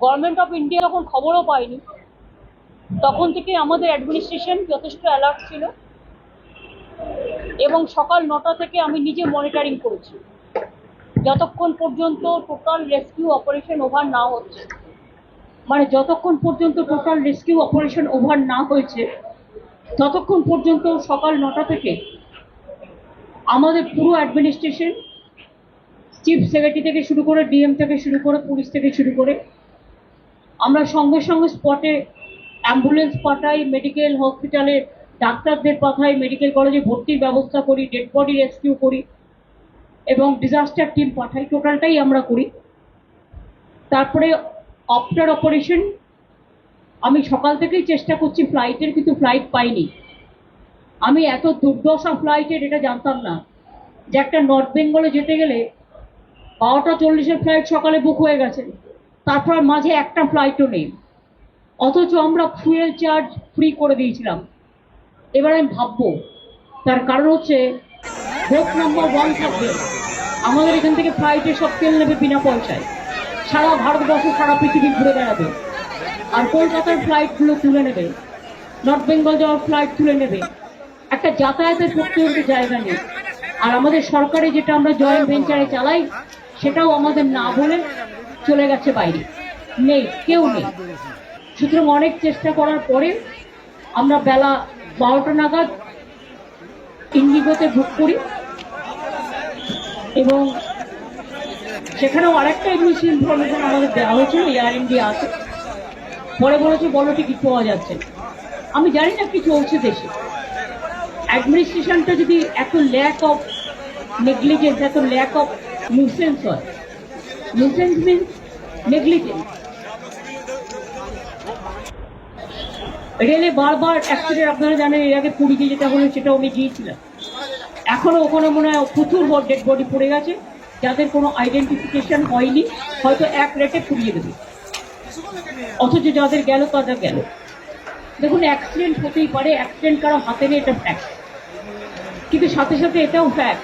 Government of India যখন খবরও পাইনি তখন থেকে আমাদের অ্যাডমিনিস্ট্রেশন যথেষ্ট অ্যালার্ট ছিল এবং সকাল নটা থেকে আমি নিজে মনিটরিং করেছি। যতক্ষণ পর্যন্ত টোটাল রেস্কিউ অপারেশন ওভার না হচ্ছে মানে যতক্ষণ পর্যন্ত টোটাল রেস্কিউ অপারেশন ওভার না হয়েছে, ততক্ষণ পর্যন্ত সকাল নটা থেকে আমাদের পুরো অ্যাডমিনিস্ট্রেশন চিফ সেক্রেটারি থেকে শুরু করে ডিএম থেকে শুরু করে পুলিশ থেকে শুরু করে, আমরা সঙ্গে সঙ্গে স্পটে অ্যাম্বুলেন্স পাঠাই মেডিকেল হসপিটালে ডাক্তারদের পাঠাই মেডিকেল কলেজে ভর্তির ব্যবস্থা করি ডেড বডি রেস্কিউ করি এবং ডিজাস্টার টিম পাঠাই। টোটালটাই আমরা করি। তারপরে আফটার অপারেশন আমি সকাল থেকেই চেষ্টা করছি ফ্লাইটের কিন্তু ফ্লাইট পাইনি। আমি এত দুর্দশা ফ্লাইটের এটা জানতাম না। যে একটা নর্থ বেঙ্গলে যেতে গেলে বারোটা চল্লিশের ফ্লাইট সকালে বুক হয়ে গেছে। তারপর মাঝে একটা ফ্লাইটও নেই। অথচ আমরা ফুয়েল চার্জ ফ্রি করে দিয়েছিলাম। এবার আমি ভাববো, তার কারণ হচ্ছে ভোট নম্বর ওয়ান থাকবে। আমাদের এখান থেকে ফ্লাইটে সব তেল নেবে বিনা পয়সায়। সারা ভারতবর্ষ, সারা পৃথিবী ঘুরে বেড়াবে। আর কলকাতার ফ্লাইটগুলো তুলে নেবে। নর্থ বেঙ্গল যাওয়ার ফ্লাইট তুলে নেবে। একটা যাতায়াতের ওদের জায়গা নেই। আর আমাদের সরকারে যেটা আমরা জয়েন্ট ভেঞ্চারে চালাই সেটাও আমাদের না বলে চলে গেছে বাইরে। নেই, কেউ নেই। সুতরাং অনেক চেষ্টা করার পরে আমরা বেলা বারোটা নাগাদ ইন্ডিগোতে বুক করি এবং সেখানেও আরেকটা ইংলিশ ইনফরমেশন আমাদের দেওয়া হয়েছিল এয়ার ইন্ডিয়া আছে। পরে বলেছে, বলো টিকিট পাওয়া যাচ্ছে আমি জানি না কি চলছে দেশে। অ্যাডমিনিস্ট্রেশনটা যদি এত ল্যাক অফ নেগলিজেন্স এত ল্যাক অফ নিউসেন্স হয় নিউসেন্স মিনস নেগলিজেন্স রেলে বারবার অ্যাক্সিডেন্ট আপনারা জানেন, এর আগে পুরীতে যেটা হলো, সেটাও আমি গিয়েছিলাম। এখনও ওখানে মনে হয় প্রচুর ডেড বডি পড়ে গেছে। যাদের কোনো আইডেন্টিফিকেশন হয়নি, হয়তো এক রেটে পুড়িয়ে দেবে। অথচ যাদের গেল, তাদের গেল। দেখুন অ্যাক্সিডেন্ট হতেই পারে অ্যাক্সিডেন্ট কারও হাতে নেই, এটা ফ্যাক্ট কিন্তু সাথে সাথে এটাও ফ্যাক্ট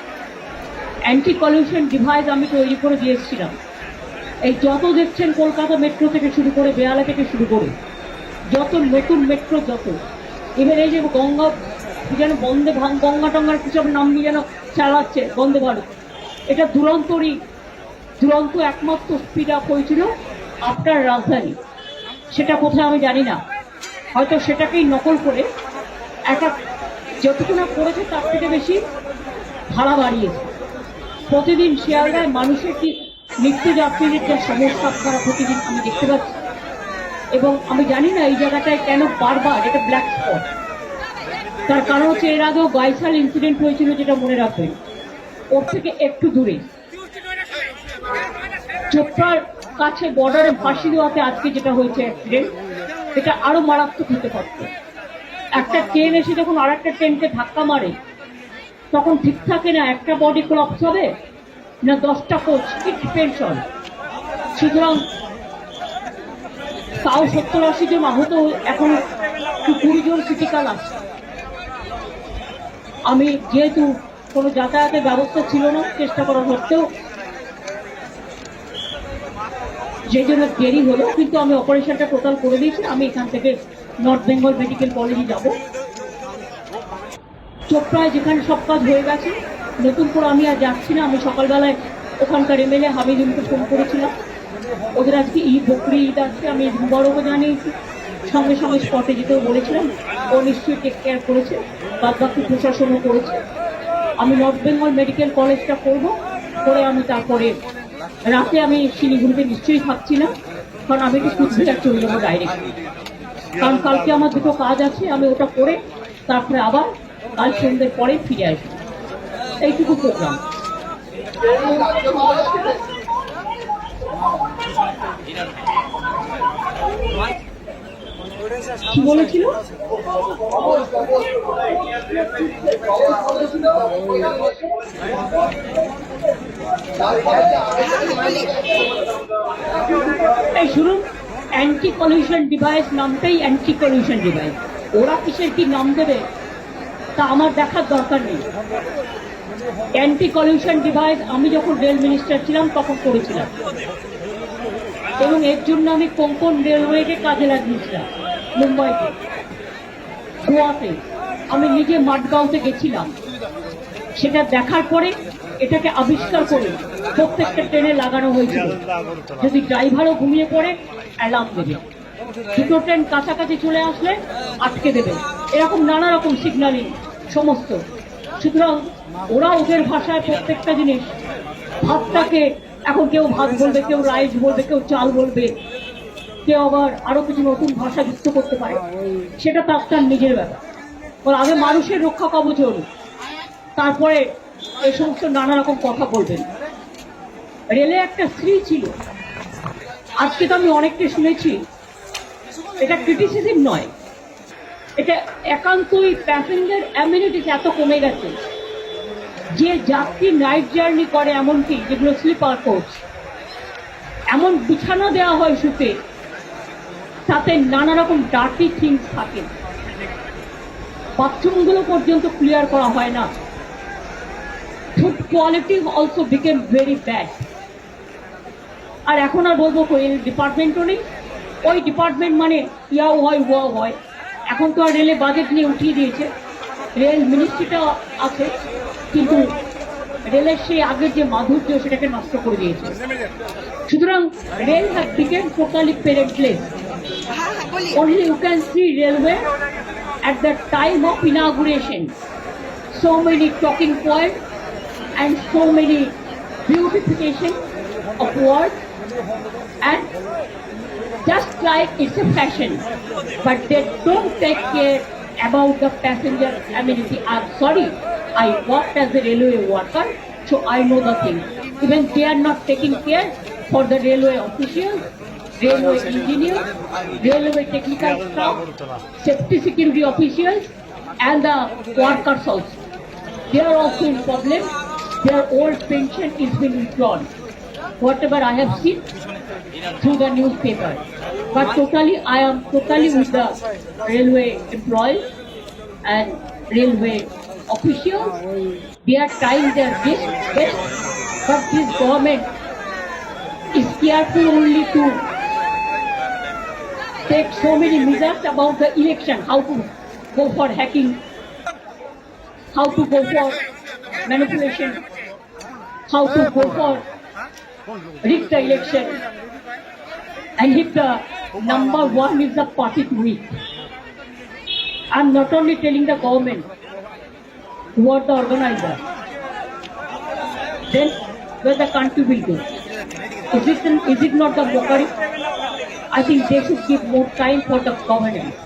অ্যান্টি পলিউশন ডিভাইস আমি তৈরি করে দিয়ে এসেছিলাম এই যত দেখছেন কলকাতা মেট্রো থেকে শুরু করে বেহালা থেকে শুরু করে, যত নতুন মেট্রো যত। এবার এই যে গঙ্গা যেন বন্দে গঙ্গা টঙ্গার একটা নাম নিয়ে যেন চালাচ্ছে, বন্দে ভারত। এটা দুরন্তরই, দুরন্ত একমাত্র স্পিড আপ হয়েছিল আপনার রাজধানী। সেটা কোথায় আমি জানি না। হয়তো সেটাকেই নকল করে একটা যতটুকু করেছে তার থেকে বেশি ভাড়া বাড়িয়েছে। প্রতিদিন শিয়ালদায় মানুষের কি নিত্যযাত্রীদের যে সমস্যা, আপনারা প্রতিদিন আমি দেখতে পাচ্ছি। এবং আমি জানি না এই জায়গাটায় কেন বারবার এটা ব্ল্যাক স্পট তার কারণ হচ্ছে এর আগেও গাইসাল ইনসিডেন্ট হয়েছিল যেটা মনে রাখবেন। ওর থেকে একটু দূরে। চোপড়ার কাছে বর্ডারে ফাঁসি দেওয়াতে আজকে যেটা হয়েছে অ্যাক্সিডেন্ট এটা আরও মারাত্মক হতে পারত। একটা ট্রেন এসে যখন আর একটা ট্রেনকে ধাক্কা মারে তখন ঠিক থাকে না, একটা বডি ক্লপস হবে না দশটা কোচ ইট অন সুতরাং তাও সত্তর আশি জন আহত, এখন কুড়ি জন ক্রিটিক্যাল আছে। আমি যেহেতু কোনো যাতায়াতের ব্যবস্থা ছিল না, চেষ্টা করা সত্ত্বেও সেই জন্য দেরি হলো, কিন্তু আমি অপারেশনটা টোটাল করে দিয়েছি। আমি এখান থেকে নর্থ বেঙ্গল মেডিকেল কলেজে যাব। চোপড়ায় যেখানে সব কাজ হয়ে গেছে। নতুন করে আমি আর যাচ্ছি না, আমি সকালবেলায় ওখানকার এমএলএ হামিদুলকে ফোন করেছিলাম। ওদের আজকে ঈদ, বকরি ঈদ আসছে আমি মুবারকও জানিয়েছি। সঙ্গে সঙ্গে স্পটে যেতেও বলেছিলাম। ও নিশ্চয়ই টেক কেয়ার করেছে বাদ বাকি প্রশাসনও করেছে। আমি নর্থ বেঙ্গল মেডিকেল কলেজটা করব, করে আমি তারপরে রাতে আমি শিলিগুড়িতে নিশ্চয়ই থাকছি না, কারণ আমি একটু কুচবিহার চলে যাব ডাইরেক্ট কারণ কালকে আমার দুটো কাজ আছে, আমি ওটা করে তারপরে আবার কাল সন্ধ্যের পরে ফিরে আসব। এইটুকু প্রোগ্রাম। কি বলেছিল? এই শুনুন অ্যান্টি পলিউশন ডিভাইস নামটাই অ্যান্টি পলিউশন ডিভাইস ওরা কিসের কি নাম দেবে? তা আমার দেখার দরকার নেই। অ্যান্টি পলিউশন ডিভাইস আমি যখন রেল মিনিস্টার ছিলাম, তখন করেছিলাম। এবং এর জন্য আমি কোঙ্কন রেলওয়েকে কাজে লাগিয়েছিলাম মুম্বাইতে গোয়াতে। আমি নিজে মাঠগাঁওতে গেছিলাম। সেটা দেখার পরে এটাকে আবিষ্কার করে প্রত্যেকটা ট্রেনে লাগানো হয়েছিল। যদি ড্রাইভারও ঘুমিয়ে পড়ে অ্যালার্ম দেবে। দুটো ট্রেন কাছাকাছি চলে আসলে আটকে দেবে। এরকম নানা রকম সিগন্যালিং সমস্ত। সুতরাং ওরা ওদের ভাষায় প্রত্যেকটা জিনিস ভাতটাকে এখন কেউ ভাত বলবে, কেউ রাইস বলবে, কেউ চাল বলবে, কেউ আবার আরও কিছু নতুন ভাষা যুক্ত করতে পারে। সেটা তার তার নিজের ব্যাপার। আগে মানুষের রক্ষা কবচ তারপরে এই সমস্ত নানা রকম কথা বলবেন। রেলে একটা স্ত্রী ছিল। আজকে তো আমি অনেকটা শুনেছি। এটা ক্রিটিসিজম নয়। এটা একান্তই প্যাসেঞ্জার অ্যামিনিটিস এত কমে গেছে। যে যাত্রী নাইট জার্নি করে এমনকি যেগুলো স্লিপার কোচ এমন বিছানা দেওয়া হয় শুতে, তাতে নানা রকম ডার্টি থিংস থাকে। বাথরুমগুলো পর্যন্ত ক্লিয়ার করা হয় না। Food quality also became very bad আর এখন আর বলব ডিপার্টমেন্টও নেই। ওই ডিপার্টমেন্ট মানে ইয়াও হয়, ওয়াও হয়। এখন তো আর রেলে বাজেট নিয়ে উঠিয়ে দিয়েছে। রেল মিনিস্ট্রিটা আছে, কিন্তু রেলের সেই আগের যে মাধুর্য সেটাকে নষ্ট করে দিয়েছে। সুতরাং rail have become totally parent place only you can see railway at the time of inauguration so many talking point and so many beautification of ward and just like it's a fashion, but they don't take care about the passenger amenity. I'm sorry, I worked as a railway worker, so I know the thing. Even they are not taking care for the railway officials, railway engineers, railway technical staff, safety security officials, and the workers also. They are also in problem. Their old pension is being withdrawn. Whatever I have seen through the newspaper. But totally, I am totally with the railway employees and railway officials. They are trying their best, but this government is careful only to take so many measures about the election, how to go for hacking, how to go for manipulation, how to go for rig the election, and if the number one is the party to win. I'm not only telling the government who are the organizer, then where the country will go. Is it, is it not the mockery? I think they should give more time for the governance.